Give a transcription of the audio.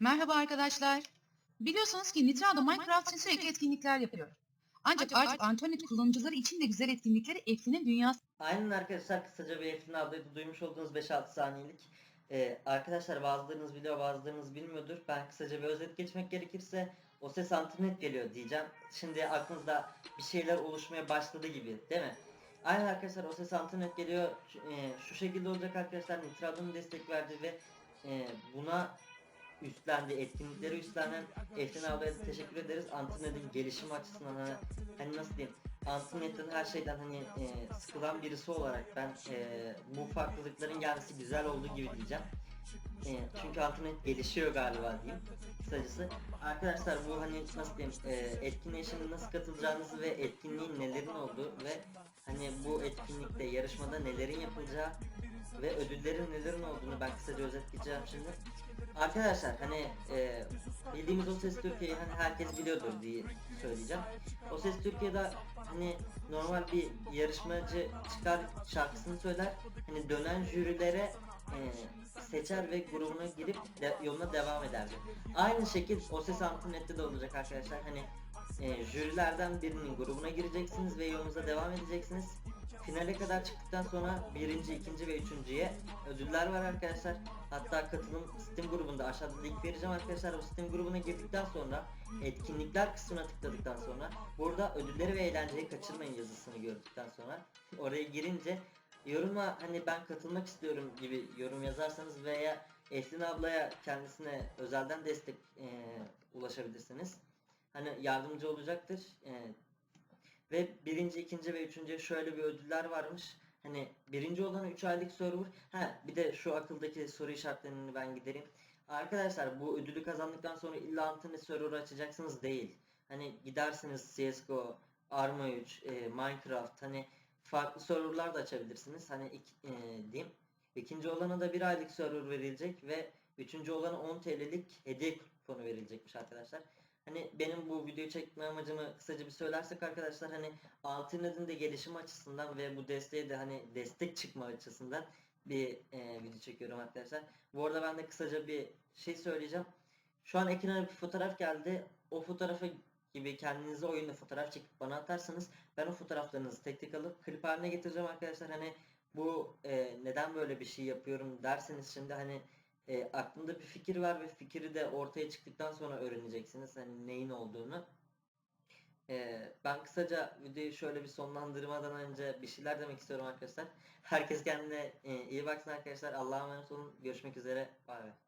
Merhaba arkadaşlar. Biliyorsunuz ki Nitrado Minecraft için sürekli etkinlikler yapıyor. Ancak artık Antonet kullanıcıları için de güzel etkinlikleri Eflin'in dünyası Aynen arkadaşlar kısaca bir Eflin ablayı duymuş olduğunuz 5-6 saniyelik. Ee, arkadaşlar bazılarınız biliyor bazılarınız bilmiyordur. Ben kısaca bir özet geçmek gerekirse o ses antinet geliyor diyeceğim. Şimdi aklınızda bir şeyler oluşmaya başladı gibi değil mi? Aynen arkadaşlar o ses antinet geliyor. Şu, e, şu şekilde olacak arkadaşlar. Nitrado'nun destek verdi ve e, buna üstlendi, etkinlikleri üstlenen Eflin ablaya da teşekkür ederiz. Antinet'in gelişim açısından hani, hani nasıl diyeyim Antinet'in her şeyden hani e, sıkılan birisi olarak ben e, bu farklılıkların gelmesi güzel olduğu gibi diyeceğim. E, çünkü Antinet gelişiyor galiba diyeyim kısacası. Arkadaşlar bu hani nasıl diyeyim e, etkinliğe şimdi nasıl katılacağınızı ve etkinliğin nelerin olduğu ve hani bu etkinlikte yarışmada nelerin yapılacağı ve ödüllerin nelerin olduğunu ben kısaca özetleyeceğim şimdi. Arkadaşlar hani e, bildiğimiz O Ses Türkiye'yi hani herkes biliyordur diye söyleyeceğim. O Ses Türkiye'de hani normal bir yarışmacı çıkar şarkısını söyler. Hani dönen jürilere e, seçer ve grubuna girip de, yoluna devam ederdi. Aynı şekil O Ses Antinet'te de olacak arkadaşlar. Hani e, jürilerden birinin grubuna gireceksiniz ve yolunuza devam edeceksiniz. Finale kadar çıktıktan sonra birinci, ikinci ve üçüncüye ödüller var arkadaşlar. Hatta katılım Steam grubunda aşağıda link vereceğim arkadaşlar. O Steam grubuna girdikten sonra etkinlikler kısmına tıkladıktan sonra burada ödülleri ve eğlenceyi kaçırmayın yazısını gördükten sonra oraya girince yoruma hani ben katılmak istiyorum gibi yorum yazarsanız veya Eslin ablaya kendisine özelden destek e, ulaşabilirsiniz. Hani yardımcı olacaktır. E, ve birinci, ikinci ve üçüncü şöyle bir ödüller varmış. Hani birinci olan 3 aylık server. Ha bir de şu akıldaki soru işaretlerini ben gidereyim. Arkadaşlar bu ödülü kazandıktan sonra illa internet server açacaksınız değil. Hani gidersiniz CSGO, Arma 3, e, Minecraft hani farklı serverlar da açabilirsiniz. Hani ik- e, diyeyim. İkinci olana da bir aylık server verilecek ve üçüncü olana 10 TL'lik hediye kuponu verilecekmiş arkadaşlar. Hani benim bu videoyu çekme amacımı kısaca bir söylersek arkadaşlar hani Altınad'ın de gelişim açısından ve bu desteğe de hani destek çıkma açısından bir e, video çekiyorum arkadaşlar. Bu arada ben de kısaca bir şey söyleyeceğim. Şu an ekrana bir fotoğraf geldi. O fotoğrafı gibi kendinize oyunda fotoğraf çekip bana atarsanız ben o fotoğraflarınızı tek tek alıp klip haline getireceğim arkadaşlar. Hani bu e, neden böyle bir şey yapıyorum derseniz şimdi hani e, aklımda bir fikir var ve fikri de ortaya çıktıktan sonra öğreneceksiniz hani neyin olduğunu. E, ben kısaca videoyu şöyle bir sonlandırmadan önce bir şeyler demek istiyorum arkadaşlar. Herkes kendine e, iyi baksın arkadaşlar. Allah'a emanet olun. Görüşmek üzere. Bay bay.